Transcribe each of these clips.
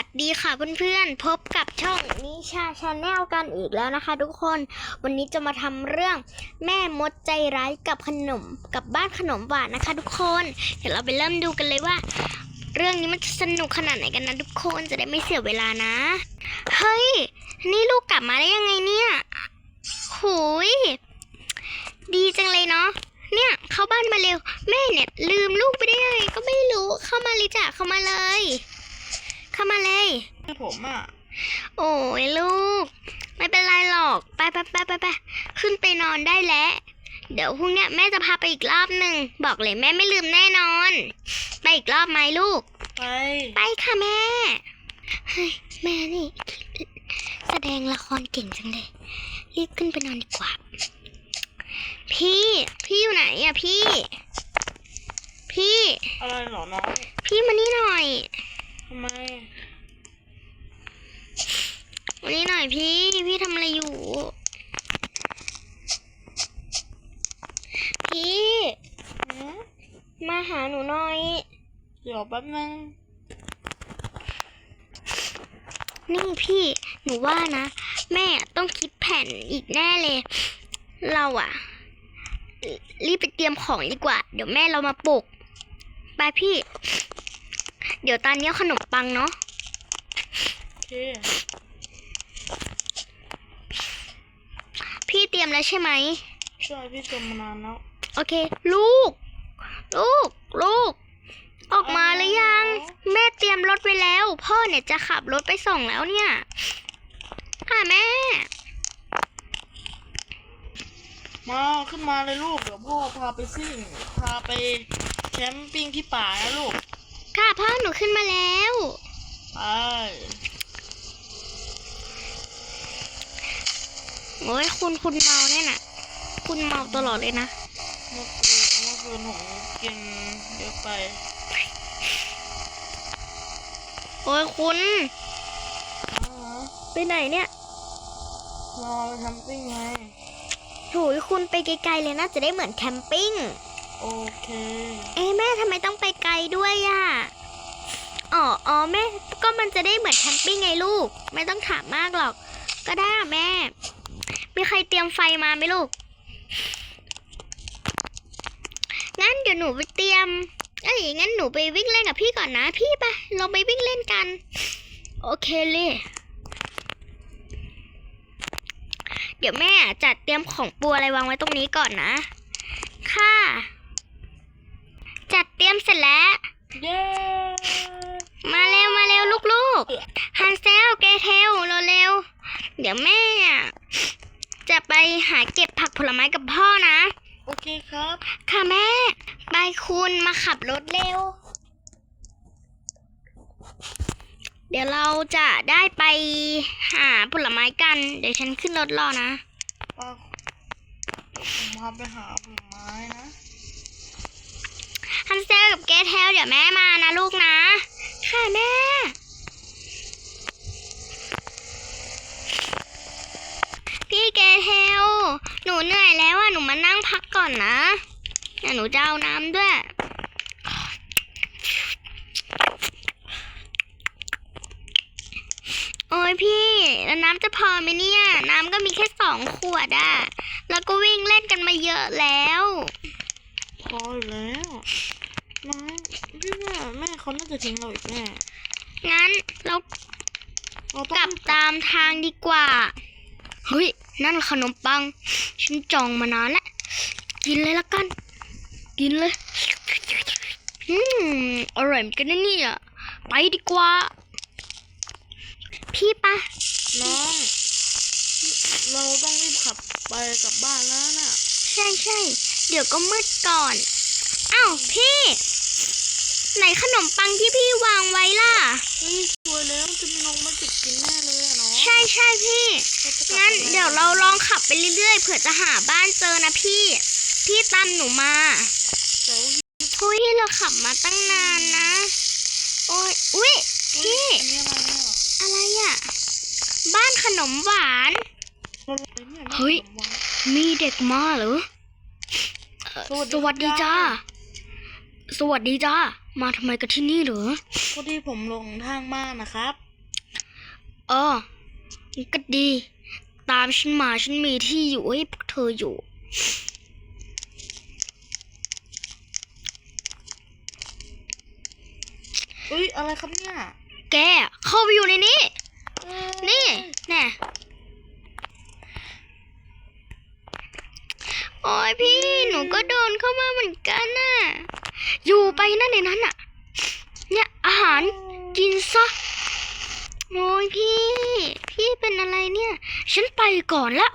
วัสดีค่ะเพื่อนๆ พบกับช่องนิชาชาแนลกันอีกแล้วนะคะ ทุกคน วันนี้จะมาทำเรื่องแม่มดใจร้ายกับขนมกับบ้านขนมหวานนะคะ ทุกคน เดี๋ยวเราไปเริ่มดูกันเลยว่า เรื่องนี้มันจะสนุกขนาดไหนกันนะทุกคนจะได้ไม่เสียเวลานะ เฮ้ย นี่ลูกกลับมาได้ยังไงเนี่ยหูย ดีจังเลยเนาะเนี่ยเข้าบ้านมาเร็ว แม่เนี่ยลืมลูกไปได้ยังไงก็ไม่รู้เข้ามาเลยจ้ะเข้ามาเลย เข้ามาเลยให้ผมอะ โอ้ยลูก ไม่เป็นไรหรอก ไปไปไปไปไปขึ้นไปนอนได้แล้ว เดี๋ยวพรุ่งเนี้ยแม่จะพาไปอีกรอบหนึ่ง บอกเลยแม่ไม่ลืมแน่นอน ไปอีกรอบไหมลูก ไป ไปค่ะแม่ เฮ้ย แม่นี่ แสดงละครเก่งจังเลย รีบขึ้นไปนอนดีกว่า พี่ พี่อยู่ไหนอะพี่ พี่ อะไรเหรอน้อง พี่มานี่หน่อย ทำไมมานี่หน่อยพี่ พี่ทำอะไรอยู่ พี่มาหาหนูหน่อย เดี๋ยวแป๊บนึง นี่พี่ หนูว่านะ แม่ต้องคิดแผนอีกแน่เลย เราอะรีบไปเตรียมของดีกว่า เดี๋ยวแม่เรามาปลุก ไปพี่ เดี๋ยวตอนนี้เอาขนมปังเนาะโอเคพี่เตรียมแล้วใช่ไหมช่วยพี่จมมานานแล้ว โอเค ลูก ลูก ลูก ออกมาหรือยัง แม่เตรียมรถไว้แล้ว พ่อเนี่ยจะขับรถไปส่งแล้วเนี่ยค่ะแม่ มาขึ้นมาเลยลูก เดี๋ยวพ่อพาไปซิ่ง พาไปแคมปิ้งที่ป่านะลูก ค่ะพ่อหนูขึ้นมาแล้วไปโอ้ยคุณคุณเมาเนี่ยนะคุณเมาตลอดเลยนะเมื่อคืนเมื่อคืนผมกินเยอะไป โอ้ยคุณอ๋อไปไหนเนี่ยรอไปแคมปิ้งไงโถุยคุณไปไกลๆเลยนะจะได้เหมือนแคมปิ้ง โอเค เอ้แม่ทำไมต้องไปไกลด้วยอะอ๋ออ๋อแม่ก็มันจะได้เหมือนแคมปิ้งไงลูก ไม่ต้องถามมากหรอก ก็ได้แม่ มีใครเตรียมไฟมาไหมลูก งั้นเดี๋ยวหนูไปเตรียม เอ้ยงั้นหนูไปวิ่งเล่นกับพี่ก่อนนะ พี่ไปลงไปวิ่งเล่นกัน โอเคเลยเดี๋ยวแม่จัดเตรียมของปูอะไรวางไว้ตรงนี้ก่อนนะ ค่ะ จัดเตรียมเสร็จแล้ว เย้ มาเร็วมาเร็วลูกๆฮันเซลเกเทลเร็วๆเดี๋ยวแม่อะจะไปหาเก็บผักผลไม้กับพ่อนะ โอเคครับ ค่ะแม่ ไปคุณมาขับรถเร็ว เดี๋ยวเราจะได้ไปหาผลไม้กัน เดี๋ยวฉันขึ้นรถรอนะป้าผมพาไปหาผลไม้นะ ฮันเซลกับเกเทลเดี๋ยวแม่มานะลูกนะ ค่ะแม่พี่เกเทลหนูเหนื่อยแล้วอะหนูมานั่งพักก่อนนะเดี๋ยวหนูจะเอาน้ำด้วยโอ้ยพี่แล้วน้ำจะพอไหมเนี่ย น้ำก็มีแค่สองขวดอะแล้วก็วิ่งเล่นกันมาเยอะแล้ว พอแล้ว น้องพี่ว่าแม่เขาน่าจะทิ้งเราอีกแน่งั้นเราเรากต้อลังบตามทางดีกว่า เฮ้ย นั่นขนมปัง ฉันจองมานานแล้ว กินเลยละกัน กินเลย อืม อร่อยเหมือนกันนะเนี่ย ไปดีกว่า พี่ปะน้อง เราต้องรีบขับไปกลับบ้านแล้วน่ะ ใช่ใช่ เดี๋ยวก็มืดก่อน อ้าว พี่ ไหนขนมปังที่พี่วางไว้ล่ะเฮ้ยสวยแล้วมันจะมีนกมาจิกกินแน่เลยอะเนาะใช่ใช่พี่เราจะกลับงั้นไปเดี๋ยวเราลองขับไปเรื่อยๆ เผื่อจะหาบ้านเจอนะพี่ พี่ตามหนูมาแต่ว่าพุ้ยเราขับมาตั้งนานนะ โอ้ย อุ้ยอุ๊ยพี่ อันนี้อะไรอะอะไรอะบ้านขนมหวานอะไรเนี่ยเฮ้ยขนมหวานมีเด็กมาเหรอเอ่อสวัสดีสวัสดีจ้าจ้า สวัสดีจ้า มาทำไมกันที่นี่เหรอพอดีผมหลงทางมากนะครับอ๋อก็ดี ตามฉันมาฉันมีที่อยู่ให้พวกเธออยู่เอ้ยอะไรครับเนี่ยแกเข้าไปอยู่ในนี้นี่แน่โอ้ยพี่หนูก็โดนเข้ามาเหมือนกันน่ะ อยู่ไปนั่นในนั้นน่ะ เนี่ยอาหารกินซะโอ้ยพี่ พี่เป็นอะไรเนี่ย ฉันไปก่อนละ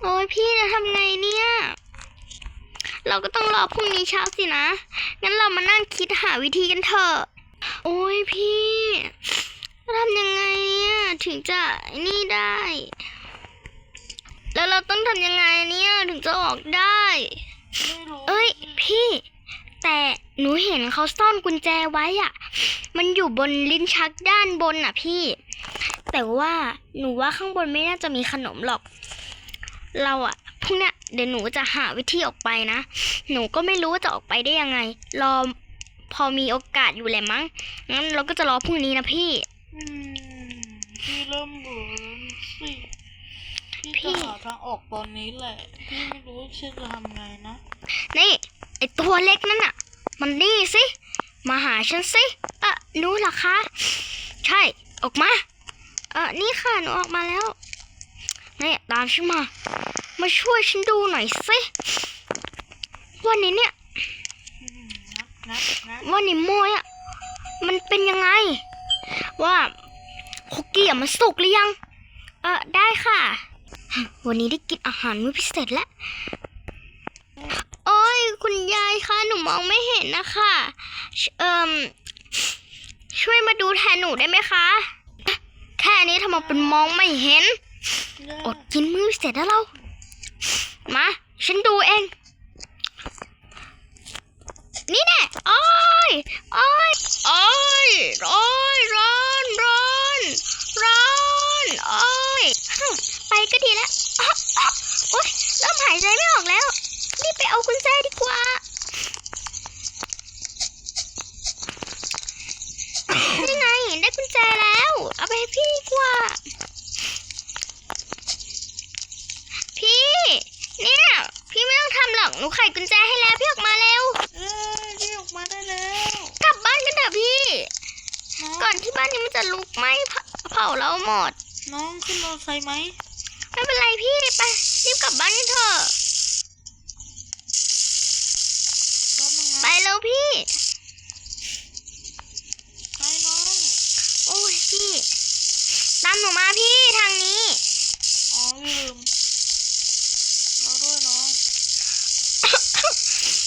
โอ้ยพี่จะทำไงเนี่ย เราก็ต้องรอพรุ่งนี้เช้าสินะ งั้นเรามานั่งคิดหาวิธีกันเถอะ โอ้ยพี่ทำยังไงเนี่ย ถึงจะนี่ได้ แล้วเราต้องทำยังไงเนี่ย ถึงจะออกได้ไเอ้ยพี่ แต่หนูเห็นเขาซ่อนกุญแจไว้อะมันอยู่บนลิ้นชักด้านบนอะพี่ แต่ว่าหนูว่าข้างบนไม่น่าจะมีขนมหรอก เราอะพรุ่งเนี้ยเดี๋ยวหนูจะหาวิธีออกไปนะ หนูก็ไม่รู้ว่าจะออกไปได้ยังไง รอพอมีโอกาสอยู่แหละมั้ง งั้นเราก็จะรอพรุ่งนี้นะพี่ อืมพี่เริ่มเบื่อแล้วสิพี่พี่จะหาทางออกตอนนี้แหละ พี่ไม่รู้ว่าฉันจะทำไงนะ นี่ ไอตัวเล็กนั่นน่ะ มันนี่สิ มาหาฉันสิ เออหนูเหรอคะ ใช่ ออกมา เออนี่ค่ะ หนูออกมาแล้ว นี่ตามฉันมา มาช่วยฉันดูหน่อยสิ วันนี้เนี่ยอืมงัดงัดงัดว่านิโมยอะ มันเป็นยังไง ว่าคุกกี้อะมันสุกหรือยัง เออได้ค่ะ วันนี้ได้กินอาหารมื้อพิเศษแล้ว โอ้ยคุณยายคะหนู มองไม่เห็นนะคะ เอ่มช่วยมาดูแทนหนูได้ไหมคะ แค่นี้ทำไมเป็นมองไม่เห็น อดกินมื้อพิเศษแล้วเรา มา ฉันดูเอง นี่แน่โอ้ยโอ้ยโอ้ยโอ้ยร้อนร้อนร้อนโอ้ยไปก็ดีแล้วโอ๊ยเริ่มหายใจไม่ออกแล้ว รีบไปเอากุญแจดีกว่า นี่ไง ได้กุญแจแล้ว เอา ไปให้พี่ดีกว่า พี่ เนี่ย พี่ไม่ต้องทำหรอก หนูไขกุญแจให้แล้ว พี่ออกมาเร็วเอ้ยพี่ออกมาได้แล้วกลับบ้านกันเถอะพี่ น้องก่อนที่บ้านนี้มันจะลุกไหม้เผาเผาเราหมด น้องขึ้นมอเตอร์ไซค์ไหมไม่เป็นไรพี่ไปรีบกลับบ้านกันเถอะ แป๊บนึงไปนะเร็วพี่ ไปน้อง โอ้ยพี่ ตามหนูมาพี่ทางนี้ อ๋อลืมรอด้วยน้อง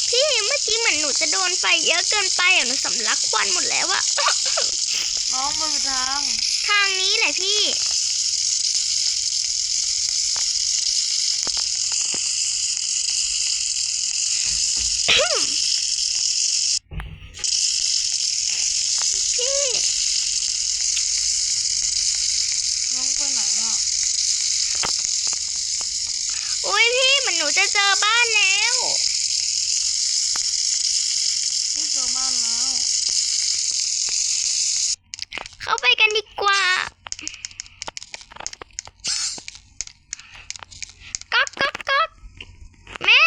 พี่เมื่อกี้เหมือนหนูจะโดนไฟเยอะเกินไปอะหนูสำลักควันหมดแล้วอะน้องมาผิดทาง ทางนี้แหละพี่พี่ น้องไปไหนอะ อุ้ยพี่เหมือนหนูจะเจอบ้านแล้ว นี่เจอบ้านแล้ว เข้าไปกันดีกว่า ก๊อกก๊อกก๊อกแม่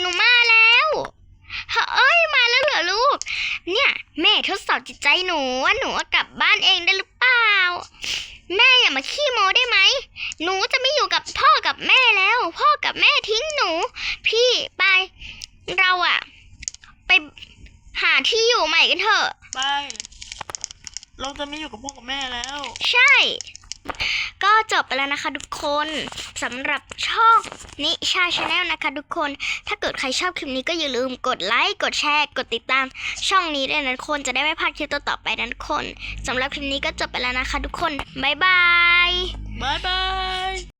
หนูมาแล้วเฮ้ย มาแล้วเหรอลูก เนี่ย แม่ทดสอบจิตใจหนูว่าหนูกลับบ้านเองได้หรือเปล่า แม่อย่ามาขี้โมได้ไหม หนูจะไม่อยู่กับพ่อกับแม่แล้ว พ่อกับแม่ทิ้งหนู พี่ไป เราอะ หาที่อยู่ใหม่กันเถอะ ไป เราจะไม่อยู่กับพ่อกับแม่แล้ว ใช่ ก็จบไปแล้วนะคะทุกคนสำหรับช่องนิชาชาแนลนะคะทุกคน ถ้าเกิดใครชอบคลิปนี้ก็อย่าลืมกดไลค์ กดแชร์ กดติดตามช่องนี้ด้วยนะทุกคนจะได้ไม่พลาดคลิปต่อๆไปนะทุกคนสำหรับคลิปนี้ก็จบไปแล้วนะคะทุกคน บ๊ายบายบายบาย